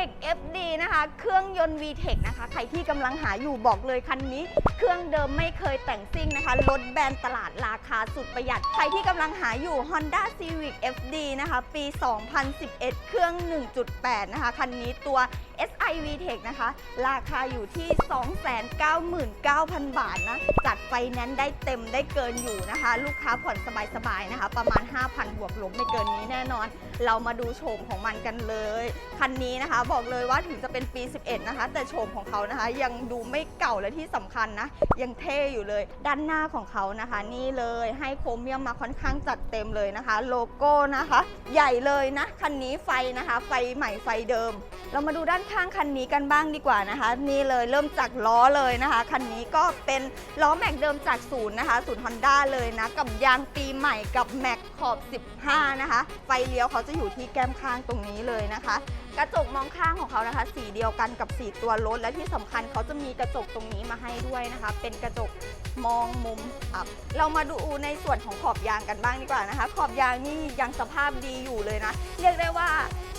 Civic FD นะคะ เครื่องยนต์ VTEC นะคะ ใครที่กำลังหาอยู่บอกเลยคันนี้ เครื่องเดิมไม่เคยแต่งซิ่งนะคะลดแบรนด์ตลาดราคาสุดประหยัด ใครที่กำลังหาอยู่ Honda Civic FD นะคะ ปี 2011 เครื่อง 1.8 นะคะ คันนี้ตัว SIVTech นะคะ ราคาอยู่ที่ 299,000 บาทนะ จัดไฟแนนซ์ได้เต็มได้เกินอยู่นะคะ ลูกค้าผ่อนสบายๆนะคะ ประมาณ 5,000 บวกลบไม่เกินนี้แน่นอน เรามาดูโฉมของมันกันเลย คันนี้นะคะ บอกเลยว่าถึงจะเป็นปี 11 นะคะ แต่โฉมของเขานะคะ ยังดูไม่เก่าและที่สำคัญนะ ยังเท่อยู่เลย ด้านหน้าของเขานะคะ นี่เลยให้โครเมียมมาค่อนข้างจัดเต็มเลยนะคะ โลโก้นะคะ ใหญ่เลยนะคันนี้ไฟนะคะ ไฟใหม่ไฟเดิม เรามาดูด้านข้างคันนี้กันบ้างดีกว่านะคะ นี่เลยเริ่มจากล้อเลยนะคะ คันนี้ก็เป็นล้อแม็กเดิมจากศูนย์นะคะศูนย์ฮอนด้าเลยนะ กับยางปีใหม่กับแม็กขอบ 15 นะคะ ไฟเลี้ยวเขาจะอยู่ที่แก้มข้างตรงนี้เลยนะคะ กระจกมองข้างของเขานะคะ สีเดียวกันกับสีตัวรถ และที่สำคัญเขาจะมีกระจกตรงนี้มาให้ด้วยนะคะ เป็นกระจกมองมุมอับ เรามาดูในส่วนของขอบยางกันบ้างดีกว่านะคะ ขอบยางนี่ยังสภาพดีอยู่เลยนะ เรียกได้ว่า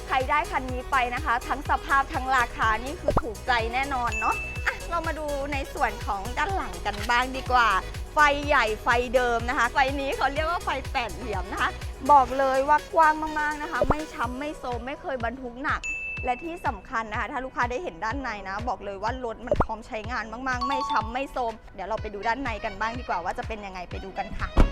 ใครได้คันนี้ไปนะคะ ทั้งสภาพทั้งราคานี่คือถูกใจแน่นอนเนาะอะเรามาดูในส่วนของด้านหลังกันบ้างดีกว่า ไฟใหญ่ไฟเดิมนะคะ ไฟนี้เขาเรียกว่าไฟแปดเหลี่ยมนะคะ บอกเลยว่ากว้างมากๆนะคะ ไม่ช้ำไม่โซมไม่เคยบรรทุกหนักและที่สำคัญนะคะ ถ้าลูกค้าได้เห็นด้านในนะ บอกเลยว่ารถมันพร้อมใช้งานมาก ๆ ไม่ช้ำไม่โซมเดี๋ยวเราไปดูด้านในกันบ้างดีกว่าว่าจะเป็นยังไงไปดูกันค่ะ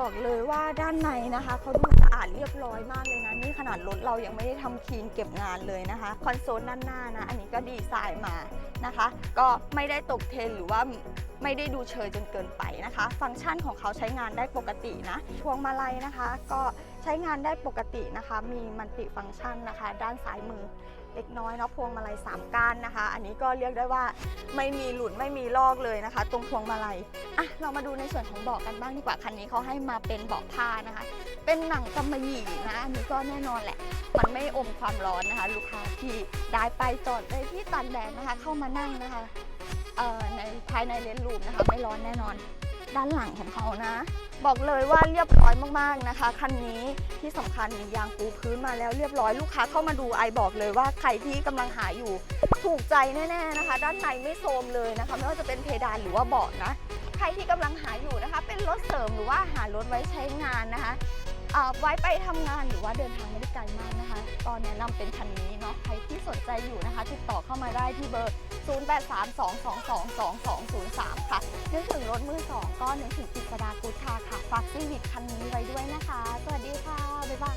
บอกเลยว่าด้านในนะคะเขาดูสะอาดเรียบร้อยมากเลยนะ นี่ขนาดรถเรายังไม่ได้ทำคลีนเก็บงานเลยนะคะ คอนโซลด้านหน้านะ อันนี้ก็ดีไซน์มานะคะ ก็ไม่ได้ตกเทรนหรือว่าไม่ได้ดูเชยจนเกินไปนะคะ ฟังก์ชันของเขาใช้งานได้ปกตินะพวงมาลัยนะคะ ก็ใช้งานได้ปกตินะคะ มีมัลติฟังก์ชันนะคะ ด้านซ้ายมือ เล็กน้อยเนาะพวงมาลัย3ก้านนะคะ อันนี้ก็เรียกได้ว่าไม่มีหลุดไม่มีลอกเลยนะคะ ตรงพวงมาลัยอะเรามาดูในส่วนของเบาะกันบ้างดีกว่าคันนี้เขาให้มาเป็นเบาะผ้านะคะ เป็นหนังกำมะหยี่นะอันนี้ก็แน่นอนแหละ มันไม่อมความร้อนนะคะ ลูกค้าที่ได้ไปจอดในที่ตันแดดนะคะ เข้ามานั่งนะคะในภายในเลนส์รูมนะคะ ไม่ร้อนแน่นอน ด้านหลังของเขานะ บอกเลยว่าเรียบร้อยมากๆนะคะคันนี้ที่สำคัญยางปูพื้นมาแล้วเรียบร้อยลูกค้าเข้ามาดูไอบอกเลยว่าใครที่กำลังหาอยู่ ถูกใจแน่ๆนะคะ ด้านในไม่โทรมเลยนะคะไม่ว่าจะเป็นเพดานหรือว่าเบาะนะใครที่กำลังหาอยู่นะคะ เป็นรถเสริมหรือว่าหารถไว้ใช้งานนะคะ ไว้ไปทำงานหรือว่าเดินทางไม่ได้ไกลมากนะคะ ก็แนะนำเป็นคันนี้เนาะใครที่สนใจอยู่นะคะ ติดต่อเข้ามาได้ที่เบอร์ 0832222203 ค่ะนึกถึงรถมือสองก็นึกถึงกิษดากุชาค่ะฝากซีวิตคันนี้ไว้ด้วยนะคะ สวัสดีค่ะ บ๊ายบาย